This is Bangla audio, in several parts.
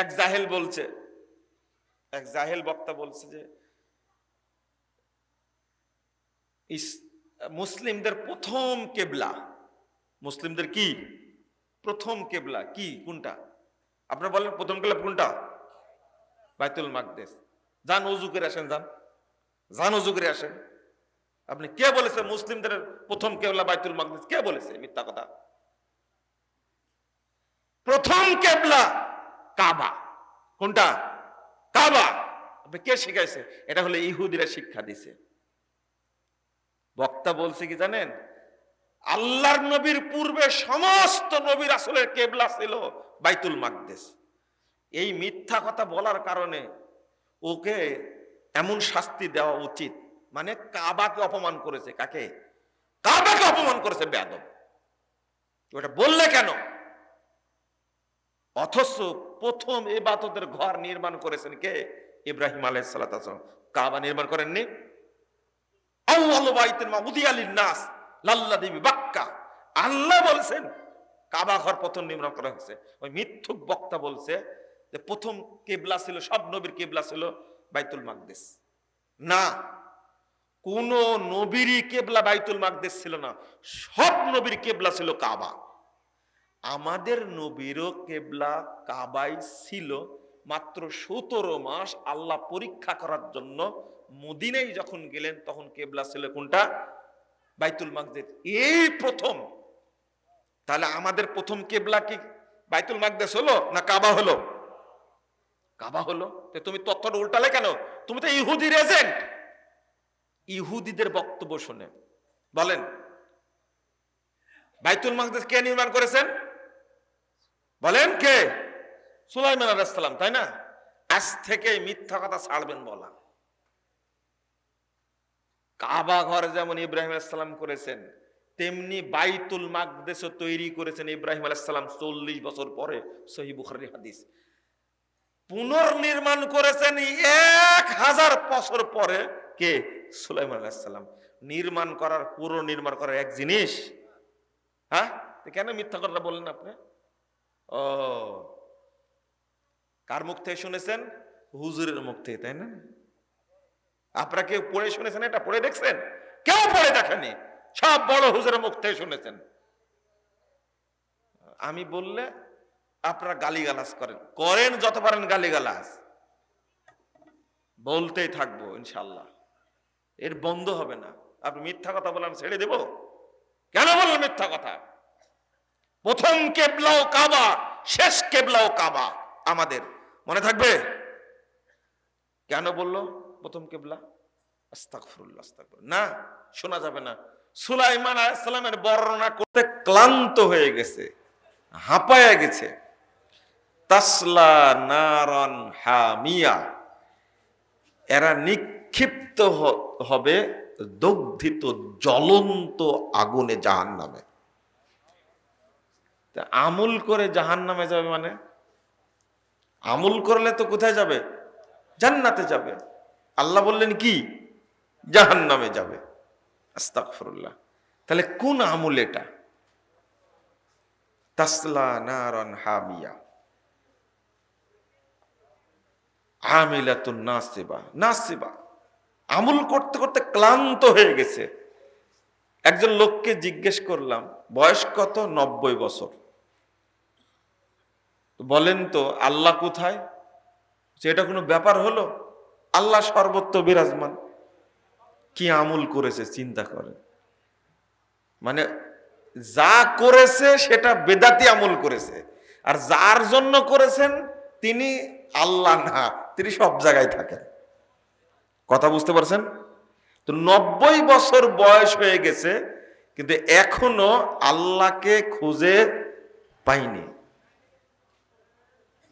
এক জাহেল বলছে, এক জাহেল বক্তা বলছে যে মুসলিমদের প্রথম কেবলা, মুসলিমদের কি? প্রথম কেবলা, কি? কোনটা? আপনারা বলেন প্রথম কেবলা কোনটা? বাইতুল মাকদেশ যান অজু করে আসেন, যান। যান অজু করে আসেন। আপনি কে বলেছে মুসলিমদের প্রথম কেবলা বাইতুল মাকদেশ কে বলেছে? মিথ্যা কথা। প্রথম কেবলা কাবা। কোনটা? কাবা। কে শিখাইছে? এটা হলো ইহুদিরা শিক্ষা দিছে। বক্তা বলছে কি জানেন? আল্লাহর নবীর পূর্বে সমস্ত নবীর আসলের কেবলা ছিল বাইতুল মাকদেশ এই মিথ্যা কথা বলার কারণে ওকে এমন শাস্তি দেওয়া উচিত। মানে কাবাকে অপমান করেছে কাকে? কাবাকে অপমান করেছে বেয়াদব। ওটা বললে কেন? অথচ প্রথম এবাদতের ঘর নির্মাণ করেছেন কে? ইব্রাহিম আলাইসালাম কাবা নির্মাণ করেননি? মাউদিয়া লিন-নাস লাল্লাযী বাক্কা বলছেন, কাবা ঘর প্রথম নির্মাণ করা হয়েছে। ওই মিথ্যুক বক্তা বলছে যে প্রথম কেবলা ছিল, সব নবীর কেবলা ছিল বাইতুল না, কোন নবীরই কেবলা বাইতুল মাকদেশ ছিল না। সব নবীর কেবলা ছিল কাবা। আমাদের নবীরও কেবলা কাবাই ছিল মাত্র সতেরো মাস আল্লাহ পরীক্ষা করার জন্য মদিনাই যখন গেলেন, তখন কেবলা ছিল কোনটা? বাইতুল মাকদেশ এই প্রথম। তাহলে আমাদের প্রথম কেবলা কি? বাইতুল মাকদেশ হলো না কাবা হলো? কাবা হলো। তুমি তথ্যটা উল্টালে কেন? তুমি তো ইহুদির এজেন্ট ইহুদিদের বক্তব্য শুনে। বলেন। বাইতুল মাকদেশ কে নির্মাণ করেছেন? বলেন কে? সুলাইমান আলাইসালাম তাই না? আজ থেকে মিথ্যা কথা ছাড়বেন বলা। কাবা ঘর যেমন ইব্রাহিম আলাইসালাম করেছেন, তেমনি বাইতুল মাকদেশ তৈরি করেছেন ইব্রাহিম আলাইসালাম চল্লিশ বছর পরে, সহি বুখারি হাদিস। পুনর্নির্মাণ করেছেন এক হাজার বছর পরে কে? সুলাইমান আলাইসালাম নির্মাণ করার পুরো নির্মাণ করার এক জিনিস হ্যাঁ? কেন মিথ্যা কথা বললেন আপনি? ও। কার মুখ থেকে শুনেছেন? হুজুরের মুখ থেকে, তাই না? আপনারা কেউ পড়ে শুনেছেন? এটা পড়ে দেখছেন? কেউ পড়ে দেখেনি? সব বড় হুজুরের মুখ থেকে শুনেছেন। আমি বললে আপনারা গালিগালাজ করেন। করেন যত পারেন গালিগালাজ। বলতেই থাকব ইনশাল্লাহ এর বন্ধ হবে না। আপনি মিথ্যা কথা বলে আমি ছেড়ে দেব? কেন বললেন মিথ্যা কথা? প্রথম কেবলাও কাবা, শেষ কেবলাও কাবা। আমাদের, মনে থাকবে? কেন বলল প্রথম কেবলা? না, শোনা যাবে না। সুলাইমান আলাইহিসসালামের বর্ণনা করতে ক্লান্ত হয়ে গেছে, হাঁপায়া গেছে। তাসলা নারান হামিয়া। এরা নিক্ষিপ্ত হবে দগ্ধিত জ্বলন্ত আগুনে জাহান নামে আমুল করে জাহান নামে যাবে মানে? আমুল করলে তো কোথায় যাবে? জান্নাতে যাবে। আল্লাহ বললেন কি? জাহান নামে যাবে। আস্তাগফিরুল্লাহ। তাহলে কোন আমুল এটা? তাসলা নারান হামিয়া। আমিলাতুন নাসিবা। নাসিবা। আমুল করতে করতে ক্লান্ত হয়ে গেছে। একজন লোককে জিজ্ঞেস করলাম, বয়স কত? নব্বই বছর। তো বলেন তো, আল্লাহ কোথায়? এটা কোনো ব্যাপার হলো? আল্লাহ সর্বত্র বিরাজমান। কি আমুল করেছে, চিন্তা করেন। মানে যা করেছে, সেটা বেদাতি আমল করেছে। আর যার জন্য করেছেন, তিনি আল্লাহ না, তিনি সব জায়গায় থাকেন। কথা বুঝতে পারছেন? তো নব্বই বছর বয়স হয়ে গেছে, কিন্তু এখনও আল্লাহকে খুঁজে পাইনি।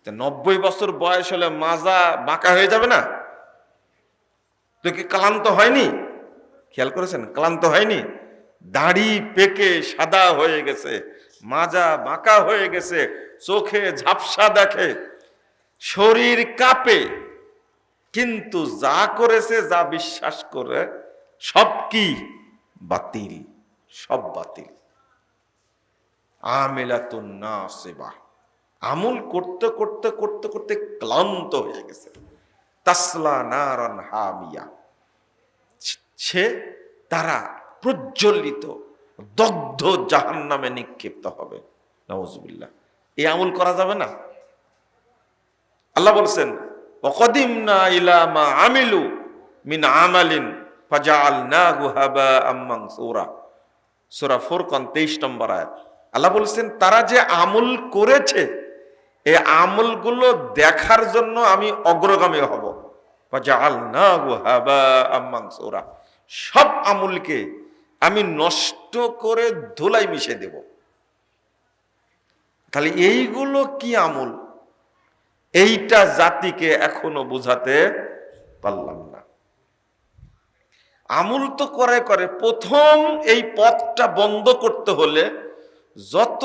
নব্বই বছর বয়স হলে মাজা বাঁকা হয়ে যাবে না? তো কি ক্লান্ত হয়নি? খেয়াল করেছেন? ক্লান্ত হয়নি? দাড়ি পেকে সাদা হয়ে গেছে, মাজা বাঁকা হয়ে গেছে, চোখে ঝাপসা দেখে। শরীর কাঁপে, কিন্তু যা করেছে, যা বিশ্বাস করে, সব কি? বাতিল, সব বাতিল। আমিলাতুন নাসিবা। আমল করতে করতে করতে করতে ক্লান্ত হয়ে গেছে। তাসলা নারান হামিয়া। সে তারা প্রজ্বলিত, দগ্ধ জাহান নামে নিক্ষিপ্ত হবে। নওয়াজবিল্লাহ এই আমল করা যাবে না। আল্লাহ বলছেন ওকদিমনা ইলা মা আমিলু মিন আমালিন ফাজআলনাহু হাবাআম মানসুরা। সূরা ফুরকান 23 নম্বর আয়াত। আল্লাহ বলছেন, তারা যে আমল করেছে এই আমলগুলো দেখার জন্য আমি অগ্রগামী হব। সব আমলকে আমি নষ্ট করে ধুলাই মিশে দেব। তাহলে এইগুলো কি আমল? এইটা জাতিকে এখনও বুঝাতে পারলাম না। আমুল তো করে করে। প্রথম এই পথটা বন্ধ করতে হলে যত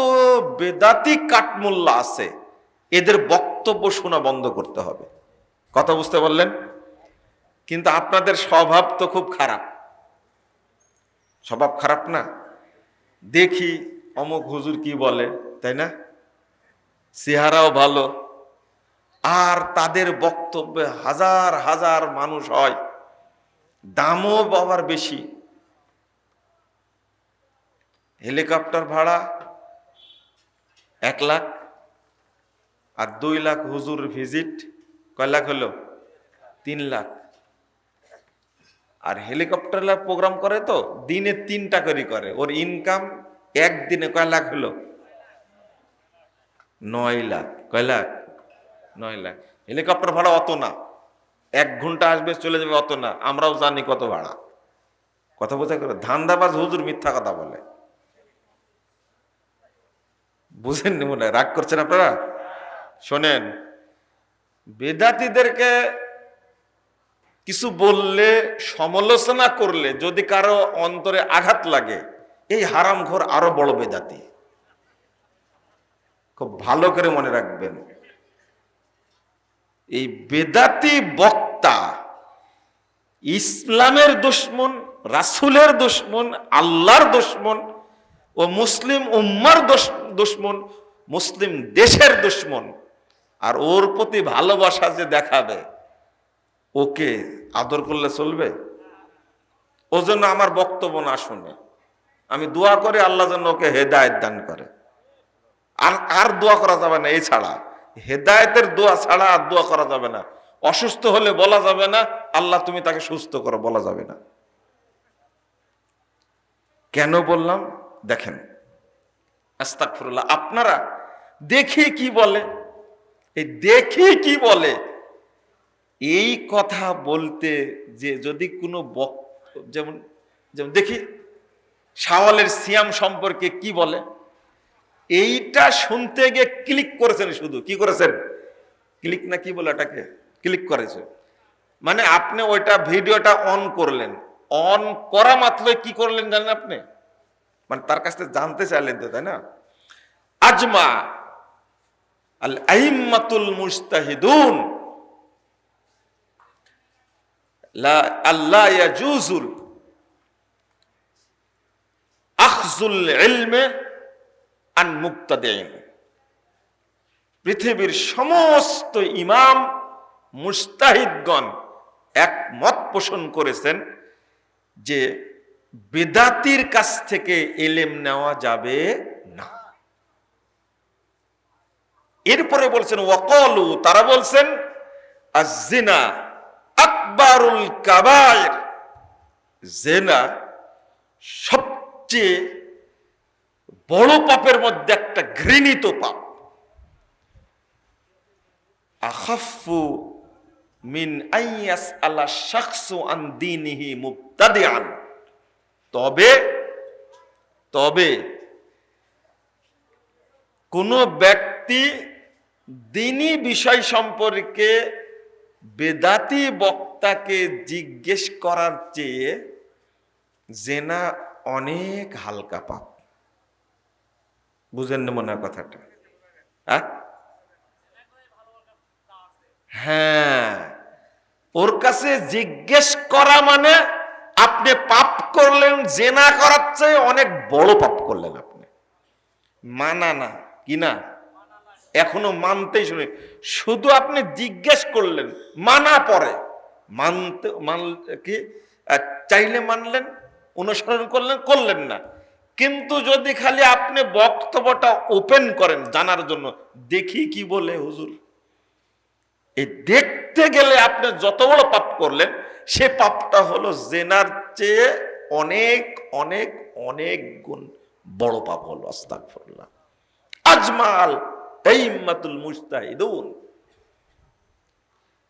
বেদাতি কাঠমূল্য আছে এদের বক্তব্য শোনা বন্ধ করতে হবে। কথা বুঝতে পারলেন? কিন্তু আপনাদের স্বভাব তো খুব খারাপ। স্বভাব খারাপ না? দেখি অমুক হুজুর কি বলে, তাই না? চেহারাও ভালো। আর তাদের বক্তব্যে হাজার হাজার মানুষ হয়। দামও বাবার বেশি। হেলিকপ্টার ভাড়া এক লাখ। আর দুই লাখ হুজুর ভিজিট কয় লাখ হলো? তিন লাখ। আর হেলিকপ্টার প্রোগ্রাম করে তো, দিনে তিনটা করে করে। ওর ইনকাম একদিনে কয় লাখ হলো? নয় লাখ। কয় লাখ? নয় লাখ। হেলিকপ্টার ভাড়া অত না। এক ঘণ্টা আসবে, চলে যাবে অত না। আমরাও জানি কত ভাড়া। কথা বোঝা করে, ধান্দাবাজ হুজুর মিথ্যা কথা বলে। বুঝেননি মনে? রাগ করছেন আপনারা? শোনেন বেদাতিদেরকে কিছু বললে, সমালোচনা করলে যদি কারও অন্তরে আঘাত লাগে, এই হারাম ঘর আরও বড় বেদাতি খুব ভালো করে মনে রাখবেন। এই বেদাতি বক্তা, ইসলামের দুশ্মন, রাসুলের দুশ্মন, আল্লাহর দুশ্মন ও মুসলিম উম্মার দুশ- দুশ্মন, মুসলিম দেশের দুশ্মন আর ওর প্রতি ভালোবাসা যে দেখাবে, ওকে আদর করলে চলবে? ও জন্য আমার বক্তব্য না শুনে। আমি দোয়া করে আল্লাহ যেন ওকে হেদায়ত দান করে। আর আর দোয়া করা যাবে না, এছাড়া হেদায়েতের দোয়া ছাড়া আর দোয়া করা যাবে না। অসুস্থ হলে বলা যাবে না, আল্লাহ তুমি তাকে সুস্থ করো বলা যাবে না। কেন বললাম? দেখেন আস্তাকফিরুল্লাহ আপনারা দেখে কি বলে? এই দেখে কি বলে? এই কথা বলতে যে যদি কোনো বক, যেমন যেমন দেখি, শাওয়ালের সিয়াম সম্পর্কে কি বলে? এইটা শুনতে গিয়ে ক্লিক করেছেন শুধু। কি করেছেন? ক্লিক না কি বলে এটাকে ক্লিক করেছে। মানে আপনি ওইটা ভিডিওটা অন করলেন। অন করা মাত্র কি করলেন জানেন আপনি? মানে তার কাছ থেকে জানতে চাইলেন তো, তাই না? আজমা আল আহিম্মাতুল মুস্তাহিদুন আল্লাহ ইয়াজুজুল আখজুল ইলমে আন মুক্তাদিন। পৃথিবীর সমস্ত ইমাম মুস্তাহিদগণ একমত পোষণ করেছেন যে বেদাতির কাছ থেকে এলেম নেওয়া যাবে না। এরপরে বলছেন, ওয়াকলু তারা বলছেন আজিনা আকবরুল কাবায়ের জেনা সবচেয়ে বড় পাপের মধ্যে একটা ঘৃণিত পাপ। আখাফু মিন আইয়াস আলা শাখসু আন দীনিহি মুবতাদিআন তবে তবে কোন ব্যক্তি দিনী বিষয় সম্পর্কে বেদাতি বক্তাকে জিজ্ঞেস করার চেয়ে জেনা অনেক হালকা পাপ। বুঝেন না মনে কথাটা? হ্যাঁ ওর কাছে জিজ্ঞেস করা মানে আপনি পাপ করলেন, জেনা করার চেয়ে অনেক বড় পাপ করলেন আপনি। মানা না, কি না? এখনও মানতেই শুনে। শুধু আপনি জিজ্ঞেস করলেন, মানা পরে। মানতে, মান, কি? চাইলে মানলেন, অনুসরণ করলেন করলেন না। কিন্তু যদি খালি আপনি বক্তব্যটা ওপেন করেন জানার জন্য, দেখি কি বলে হুজুর। এই দেখতে গেলে আপনি যত বড় পাপ করলেন, সে পাপটা হলো জেনার চেয়ে অনেক অনেক অনেক গুণ বড় পাপ হলো, আস্তাগফিরুল্লাহ। আজমাল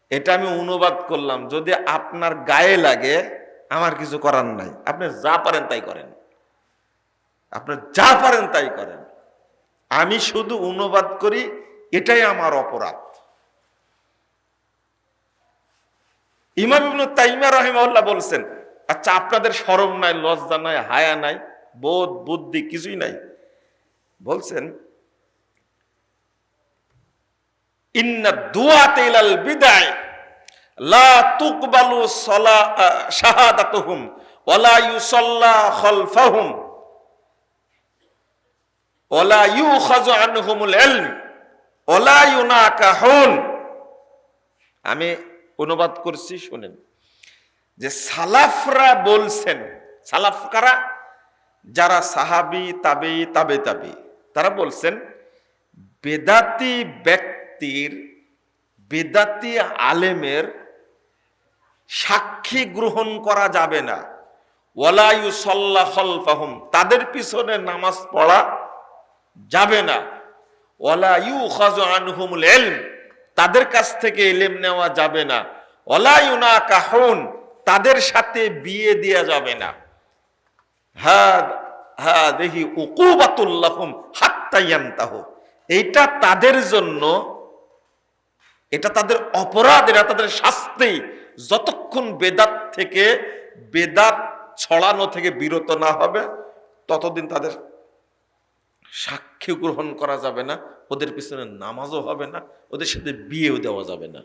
এটা আমি অনুবাদ করলাম, যদি আপনার গায়ে লাগে, আমার কিছু করার নাই। আপনি যা পারেন তাই করেন। আপনি যা পারেন তাই করেন। আমি শুধু অনুবাদ করি, এটাই আমার অপরাধ। ইমাম তাইমা রহিমাউল্লাহ বলছেন আচ্ছা আপনাদের শরম নাই, লজ্জা নাই, হায়া নাই, বোধ, বুদ্ধি কিছুই নাই। বলছেন বিদায়। লা ওয়ালা ইউনাকাহুন। আমি অনুবাদ করছি, শুনেন। যে সালাফরা বলছেন সালাফ কারা যারা সাহাবি তাবে তাবে তাবে তারা বলছেন, বেদাতি ব্যক্তির বেদাতি আলেমের সাক্ষী গ্রহণ করা যাবে না। ওয়ালায়ু সাল্লাহ খলফাহুম, তাদের পিছনে নামাজ পড়া যাবে না। ওয়ালায়ু খাজ আনহুমুল এলম তাদের কাছ থেকে এলেম নেওয়া যাবে না। ওলায়ুনা কাহুন তাদের সাথে বিয়ে দেওয়া যাবে না। হ্যাঁ হ্যাঁ দেখি উকুবাতুল্লাহুম হাত্তাইয়ান্তাহ এইটা তাদের জন্য এটা তাদের অপরাধ, এটা তাদের শাস্তি। যতক্ষণ বেদাত থেকে, বেদাত ছড়ানো থেকে বিরত না হবে, ততদিন তাদের সাক্ষী গ্রহণ করা যাবে না, ওদের পিছনে নামাজও হবে না, ওদের সাথে বিয়েও দেওয়া যাবে না।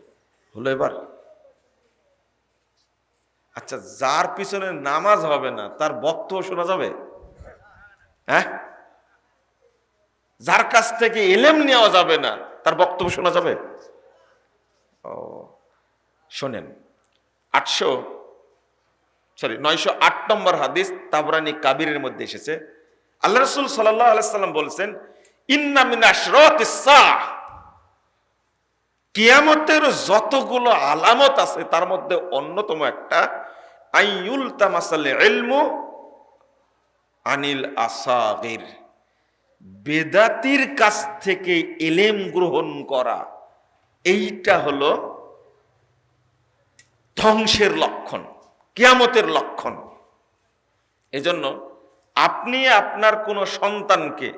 হলো এবার। আচ্ছা যার পিছনে নামাজ হবে না, তার বক্তব্য শোনা যাবে? হ্যাঁ? যার কাছ থেকে এলেম নেওয়া যাবে না, তার বক্তব্য শোনা যাবে? ও, শোনেন, আটশো সরি নয়শো আট নম্বর হাদিস তাবরানি কাবিরের মধ্যে এসেছে। আল্লাহ রসুল সাল্লাহ বলছেন কিয়ামতের যতগুলো আলামত আছে, তার মধ্যে অন্যতম একটা আইউল তামাসালে আনিল আসাগির। বেদাতির কাছ থেকে এলেম গ্রহণ করা। এইটা হলো ধ্বংসের লক্ষণ, কিয়ামতের লক্ষণ। এজন্য আপনি আপনার কোনো সন্তানকে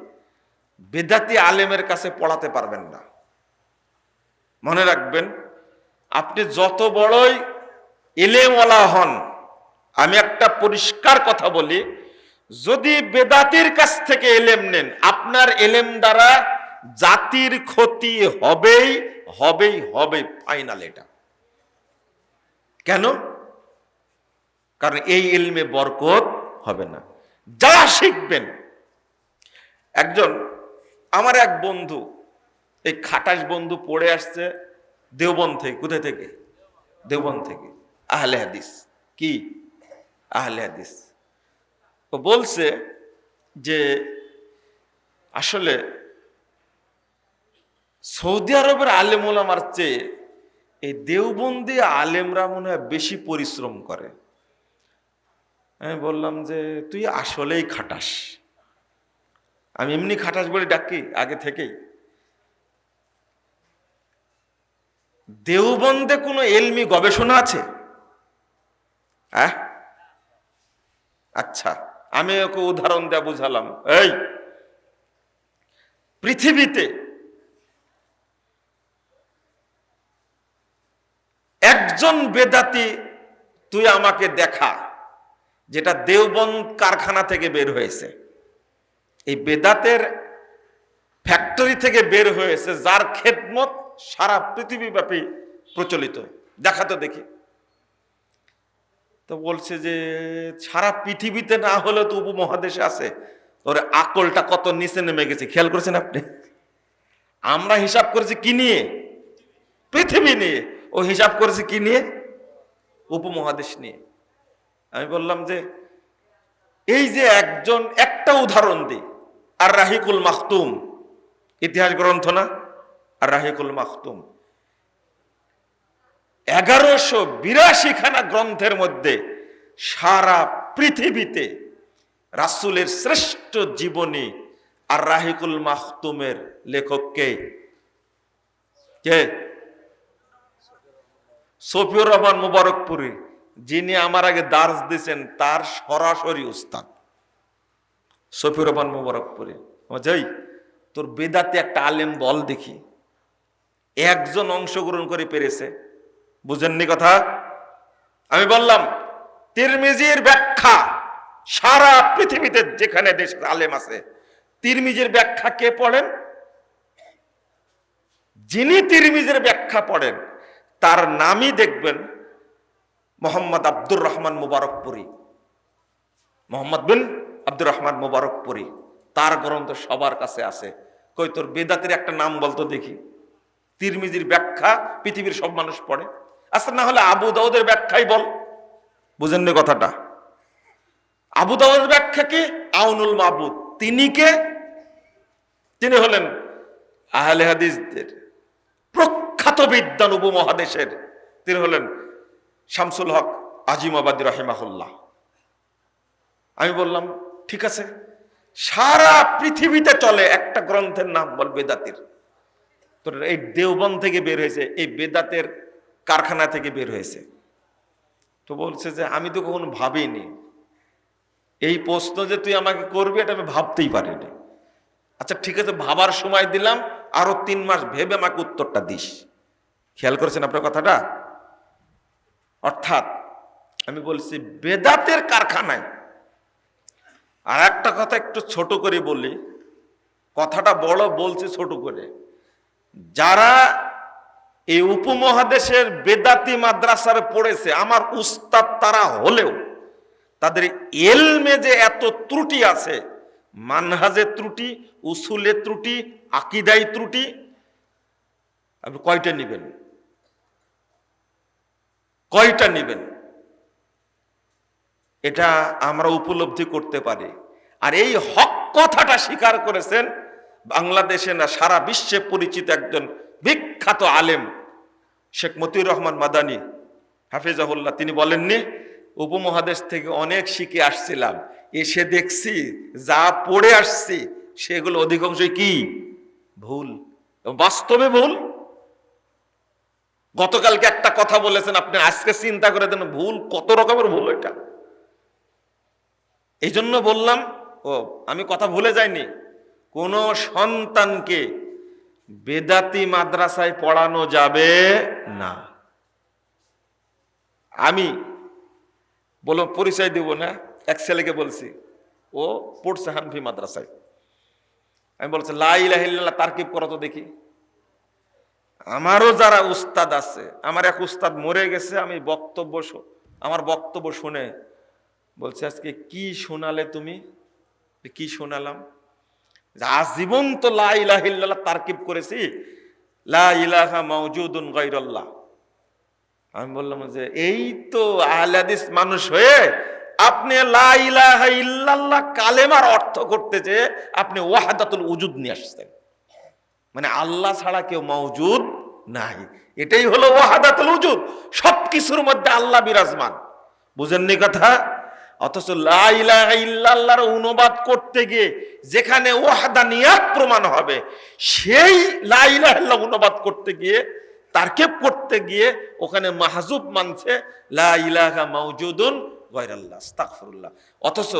বেদাতি আলেমের কাছে পড়াতে পারবেন না। মনে রাখবেন, আপনি যত বড়ই এলেমওয়ালা হন, আমি একটা পরিষ্কার কথা বলি, যদি বেদাতির কাছ থেকে এলেম নেন, আপনার এলেম দ্বারা জাতির ক্ষতি হবেই হবেই হবে ফাইনাল এটা। কেন? কারণ এই এলমে বরকত হবে না। যা শিখবেন, একজন, আমার এক বন্ধু, এই খাটাস বন্ধু পড়ে আসছে দেওবন থেকে, কোথায় থেকে? দেওবন থেকে। আহলে হাদিস। কি? আহলে হাদিস। ও বলছে যে, আসলে সৌদি আরবের আলেম ওলামার চেয়ে এই দেওবন্দি আলেমরা মনে হয় বেশি পরিশ্রম করে। আমি বললাম যে, তুই আসলেই খাটাস। আমি এমনি খাটাস বলে ডাকি আগে থেকেই। দেওবন্দে কোনো এলমি গবেষণা আছে? হ্যাঁ আচ্ছা আমি ওকে উদাহরণ দেয়া বুঝালাম। এই, পৃথিবীতে একজন বেদাতি, তুই আমাকে দেখা, যেটা দেওবন্দ কারখানা থেকে বের হয়েছে। এই বেদাতের ফ্যাক্টরি থেকে বের হয়েছে, যার খেদমত সারা পৃথিবীব্যাপী প্রচলিত। দেখা তো দেখি। তো বলছে যে, সারা পৃথিবীতে না হলে তো উপমহাদেশে আছে। ওর আকলটা কত নিচে নেমে গেছে, খেয়াল করেছেন আপনি? আমরা হিসাব করেছি কি নিয়ে? পৃথিবী নিয়ে। ও হিসাব করেছে কি নিয়ে? উপমহাদেশ নিয়ে। আমি বললাম যে, এই যে একজন, একটা উদাহরণ দিই, আর রাহিকুল মাখতুম, ইতিহাস গ্রন্থ না? আর রাহিকুল মাহতুম এগারোশো বিরাশি খানা গ্রন্থের মধ্যে সারা পৃথিবীতে রাসুলের শ্রেষ্ঠ জীবনী আর রাহিকুল মাহতুমের লেখক কে? কে? সফিউর রহমান মুবারকপুরি, যিনি আমার আগে দার্স দিয়েছেন তার সরাসরি উস্তাদ। সফিউর রহমান মুবারকপুরি। যাই তোর বেদাতে একটা আলেম বল দেখি। একজন অংশগ্রহণ করে পেরেছে। বুঝেননি কথা? আমি বললাম, তিরমিজির ব্যাখ্যা সারা পৃথিবীতে যেখানে দেশের আলেম আছে, তিরমিজির ব্যাখ্যা কে পড়েন? যিনি তিরমিজের ব্যাখ্যা পড়েন তার নামই দেখবেন মোহাম্মদ আব্দুর রহমান মুবারকপুরি। মোহাম্মদ বিন আব্দুর রহমান মুবারকপুরি। তার গ্রন্থ সবার কাছে আছে। কই, তোর বেদাতের একটা নাম বলতো দেখি। তিরমিজির ব্যাখ্যা, পৃথিবীর সব মানুষ পড়ে। আচ্ছা না হলে আবু দাউদের ব্যাখ্যাই বল। বুঝেননি কথাটা। আবু দাউদের ব্যাখ্যা কি? আউনুল মাবুদ। তিনি কে? তিনি হলেন আহলে হাদিসদের বিদ্যান উপমহাদেশের তিনি হলেন শামসুল হক আজিমাবাদী রাহিমাহুল্লাহ। আমি বললাম, ঠিক আছে, সারা পৃথিবীতে চলে একটা গ্রন্থের নাম বল বেদাতির। তোর এই দেওবন থেকে বের হয়েছে, এই বেদাতের কারখানা থেকে বের হয়েছে। তো বলছে যে, আমি তো কখনো ভাবিনি। এই প্রশ্ন যে তুই আমাকে করবি, এটা আমি ভাবতেই পারিনি। আচ্ছা ঠিক আছে, ভাবার সময় দিলাম, আরও তিন মাস ভেবে আমাকে উত্তরটা দিস। খেয়াল করেছেন আপনার কথাটা? অর্থাৎ, আমি বলছি, বেদাতের কারখানায়। আর একটা কথা একটু ছোট করে বলি। কথাটা বড়, বলছি ছোট করে। যারা এই উপমহাদেশের বেদাতি মাদ্রাসার পড়েছে, আমার উস্তাদ তারা হলেও, তাদের এলমে যে এত ত্রুটি আছে, মানহাজের ত্রুটি, উসুলের ত্রুটি আকিদাই ত্রুটি, আপনি কয়টা নেবেন? কয়টা নেবেন? এটা আমরা উপলব্ধি করতে পারি। আর এই হক কথাটা স্বীকার করেছেন বাংলাদেশে না, সারা বিশ্বে পরিচিত একজন বিখ্যাত আলেম, শেখ মতিউর রহমান মাদানী, হাফিজাহুল্লাহ। তিনি বলেননি, উপমহাদেশ থেকে অনেক শিখে আসছিলাম, এসে দেখছি, যা পড়ে আসছি, সেগুলো অধিকাংশই কি? ভুল। বাস্তবে ভুল। গতকালকে একটা কথা বলেছেন, আপনি আজকে চিন্তা করে দেন, ভুল, কত রকমের ভুল এটা? এই জন্য বললাম, ও, আমি কথা ভুলে যাইনি, কোন সন্তানকে বেদাতি মাদ্রাসায় পড়ানো যাবে না। আমি বলো, পরিচয় দিব না, এক ছেলেকে বলছি, ও পড়ছে হানফি মাদ্রাসায়। আমি বলছি লাইলাহিল্লাহ তারকিব করো তো দেখি। আমারও যারা উস্তাদ আছে, আমার এক উস্তাদ মরে গেছে, আমি বক্তব্য আমার বক্তব্য শুনে বলছে, আজকে কি শোনালে তুমি? কি শোনালাম? আজীবন তো লা ইলাহা ইল্লাল্লাহ তারকিব করেছি। লা ইলাহা মাওজুদুন গায়রাল্লাহ। আমি বললাম যে, এই তো আহলাদিস মানুষ হয়ে আপনি লা ইলাহা ইল্লাল্লাহ কালেমার অর্থ করতে যে আপনি ওয়াহাদাতুল উজুদ নিয়ে আসছেন। মানে আল্লাহ ছাড়া কেউ মওজুদ নাই। এটাই হলো ওয়াহাদাতুল উজুদ সব কিছুর মধ্যে আল্লাহ বিরাজমান। বুঝেননি কথা? অথচ লা ইলাহা ইল্লাল্লাহর অনুবাদ করতে গিয়ে যেখানে ওয়াহদানিয়াত প্রমাণ হবে, সেই লা ইলাহা ইল্লাহ অনুবাদ করতে গিয়ে, তারকেব করতে গিয়ে ওখানে মাহজুব মানছে, লা ইলাহা মাওজুদুন গায়রাল্লাহ, আস্তাগফিরুল্লাহ। অথচ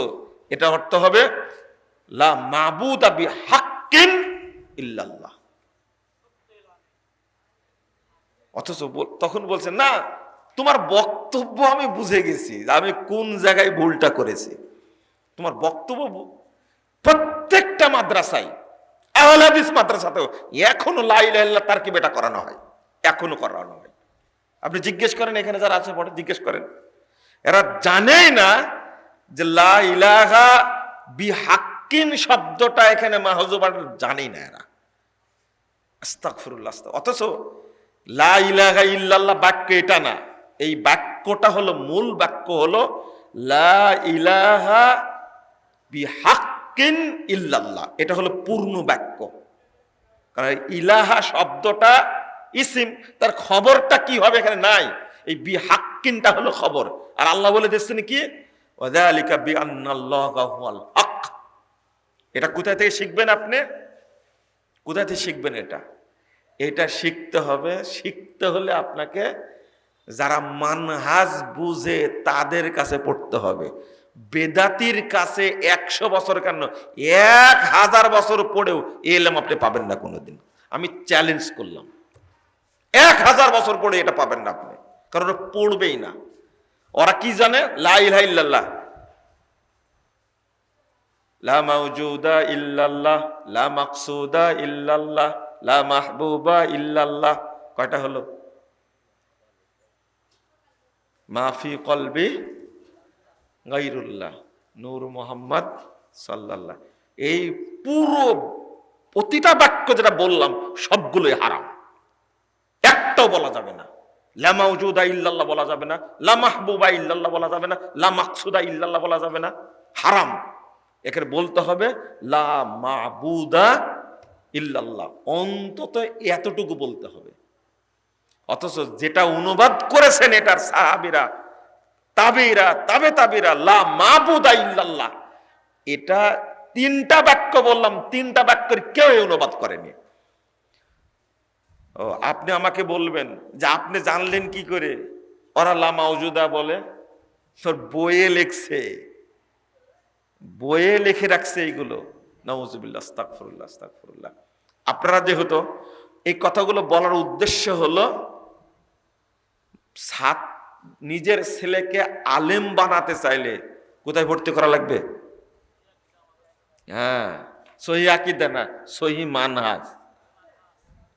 এটা অর্থ হবে, লা মাবুদা বিহাক্কিন ইল্লাল্লাহ। অথচ তখন বলছে, না, তোমার বক্তব্য আমি বুঝে গেছি, আমি কোন জায়গায় ভুলটা করেছি। তোমার বক্তব্য প্রত্যেকটা মাদ্রাসায় মাদ্রাসাতেও এখনও লাইল্লাহ তার কি বেটা করানো হয়, এখনও করানো হয়। আপনি জিজ্ঞেস করেন, এখানে যারা আছে পড়ে জিজ্ঞেস করেন। এরা জানেই না যে লা ইলাহা বিহাক্কিন শব্দটা এখানে মাহজুবার জানেই না এরা। অথচ লা ইলাহা ইল্লাল্লাহ বাক্য এটা না। এই বাক্যটা হলো মূল বাক্য হলো লা ইলাহা ইল্লাল্লাহ। এটা হলো পূর্ণ বাক্য। কারণ ইলাহা শব্দটা ইসিম, তার খবরটা কি হবে এখানে নাই। এই বি বিহাক্কিনটা হলো খবর। আর আল্লাহ বলে দিচ্ছেন কি? হক। এটা কোথা থেকে শিখবেন আপনি? কোথা থেকে শিখবেন এটা? এটা শিখতে হবে। শিখতে হলে আপনাকে যারা মানহাজ বুঝে তাদের কাছে পড়তে হবে। বেদাতির কাছে একশো বছর কেন? এক হাজার বছর পড়েও এলাম আপনি পাবেন না কোনোদিন। আমি চ্যালেঞ্জ করলাম। এক হাজার বছর পড়ে এটা পাবেন না আপনি। কারণ ওরা পড়বেই না। ওরা কি জানে? লাইল্লাহ লা মাউজুদা ইল্লাল্লাহ, লা মাকসুদা ইল্লাল্লাহ। লা মাহবুবা ইল্লাল্লাহ। কয়টা হলো? মাফি কলবি গাইরুল্লাহ, নূর মোহাম্মদ সাল্লাল্লাহ। এই পুরো প্রতিটা বাক্য যেটা বললাম, সবগুলোই হারাম। একটাও বলা যাবে না। লা মাউজুদা ইল্লাল্লাহ বলা যাবে না, লা মাহবুবা ইল্লাল্লাহ বলা যাবে না, লা মাকসুদা ইল্লাল্লাহ বলা যাবে না। হারাম। এখানে বলতে হবে, লা মাবুদা ইল্লাল্লাহ, অন্তত এতটুকু বলতে হবে। অথচ যেটা অনুবাদ করেছেন এটার সাহাবিরা, তাবিরা, তাবে তাবিরা, লা মাবুদা ইল্লাল্লাহ। এটা তিনটা বাক্য বললাম, তিনটা বাক্যের কেউ অনুবাদ করেনি। ও, আপনি আমাকে বলবেন যে আপনি জানলেন কি করে? ওরা লা মাউজুদা বলে, তোর বইয়ে লেখছে। বইয়ে লিখে রাখছে এইগুলো। নওয়াজুবিল্লাহ আস্তাগফিরুল্লাহ আস্তাগফিরুল্লাহ। আপনারা যেহেতু এই কথাগুলো বলার উদ্দেশ্য হলো, সাত নিজের ছেলেকে আলেম বানাতে চাইলে কোথায় ভর্তি করা লাগবে? হ্যাঁ সহি আকিদা না, সহি মানহাজ।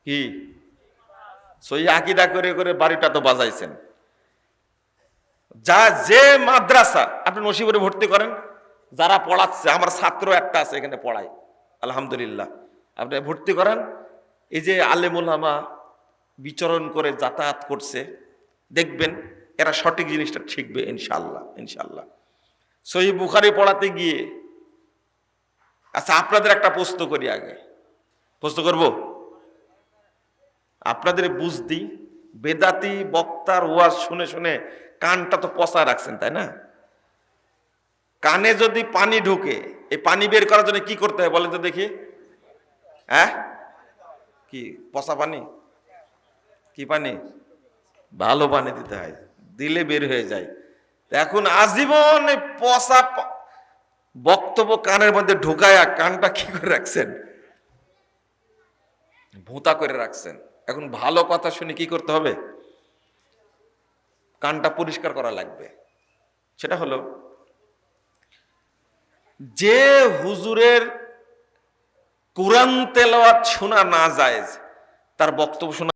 কি? সহি আকিদা করে করে বাড়িটা তো বাজাইছেন। যা যে মাদ্রাসা, আপনি নসিবরে ভর্তি করেন, যারা পড়াচ্ছে, আমার ছাত্র একটা আছে এখানে পড়ায়, আলহামদুলিল্লাহ। আপনি ভর্তি করেন। এই যে আলেমুল হামা বিচরণ করে যাতায়াত করছে, দেখবেন এরা সঠিক জিনিসটা শিখবে ইনশাল্লাহ ইনশাল্লাহ সহি বুখারি পড়াতে গিয়ে আচ্ছা আপনাদের একটা প্রশ্ন করি আগে। প্রশ্ন করব? আপনাদের বুঝ দিই, বেদাতি বক্তার ওয়াজ শুনে শুনে কানটা তো পচা রাখছেন, তাই না? কানে যদি পানি ঢোকে, এই পানি বের করার জন্য কি করতে হয় বলেন তো দেখি। হ্যাঁ? কি, পচা পানি? কি পানি? ভালো পানি দিতে হয়, দিলে বের হয়ে যায়। এখন আজীবন পচা বক্তব্য কানের মধ্যে ঢুকায়া কানটা কি করে রাখছেন? ভূতা করে রাখছেন। এখন ভালো কথা শুনে কি করতে হবে? কানটা পরিষ্কার করা লাগবে। সেটা হলো, যে হুজুরের কোরআন তেলাওয়াত শোনা না যায় তার বক্তব্য শোনা